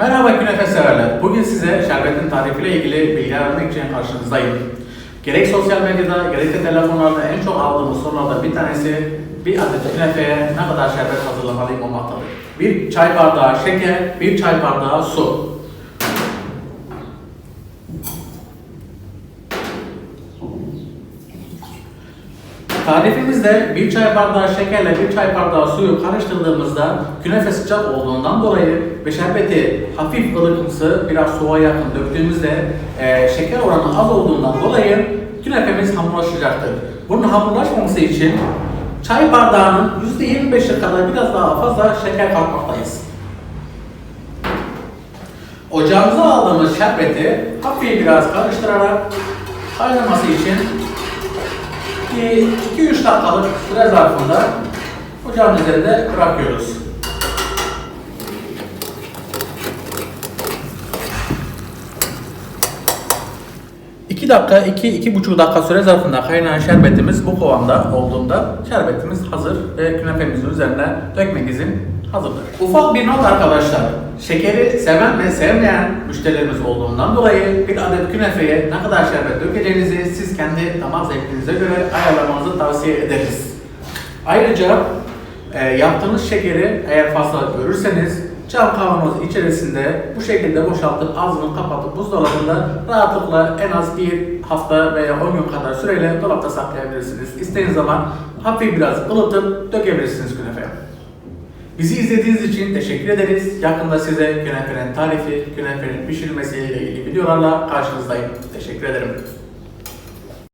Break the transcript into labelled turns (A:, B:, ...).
A: Merhaba künefe severler. Bugün size şerbetin tarifiyle ilgili bilgi vermek için karşınızdayım. Gerek sosyal medyada gerek de telefonlarda en çok aldığımız sorulardan bir tanesi bir adet künefeye ne kadar şerbet hazırlamalıyım olmaktadır. Bir çay bardağı şeker, bir çay bardağı su. Tarifimizde bir çay bardağı şekerle bir çay bardağı suyu karıştırdığımızda künefe sıcak olduğundan dolayı ve şerbeti hafif ılıkımsı biraz soğuğa yakın döktüğümüzde e, şeker oranı az olduğundan dolayı künefemiz hamurlaşacaktır. Bunun hamurlaşmaması için çay bardağının %25'e kadar biraz daha fazla şeker katmaktayız. Ocağımıza aldığımız şerbeti hafif biraz karıştırarak kaynaması için 2-3 dakikalık süre zarfında ocağın üzerinde bırakıyoruz. 2 dakika, 2-2,5 dakika süre zarfında kaynayan şerbetimiz bu kıvamda olduğunda şerbetimiz hazır ve künefemizin üzerine dökmek için hazırdır. Ufak bir not arkadaşlar. Şekeri seven ve sevmeyen müşterilerimiz olduğundan dolayı bir adet künefeye ne kadar şerbet dökeceğinizi siz kendi damak zevkinize göre ayarlamanızı tavsiye ederiz. Ayrıca e, yaptığınız şekeri eğer fazla görürseniz cam kavanoz içerisinde bu şekilde boşaltıp ağzını kapatıp buzdolabında rahatlıkla en az bir hafta veya 10 gün kadar süreyle dolapta saklayabilirsiniz. İstediğiniz zaman hafif biraz ılıtıp dökebilirsiniz künefeye. Bizi izlediğiniz için teşekkür ederiz. Yakında size künefenin tarifi, künefenin pişirilmesiyle ilgili videolarla karşınızdayım. Teşekkür ederim.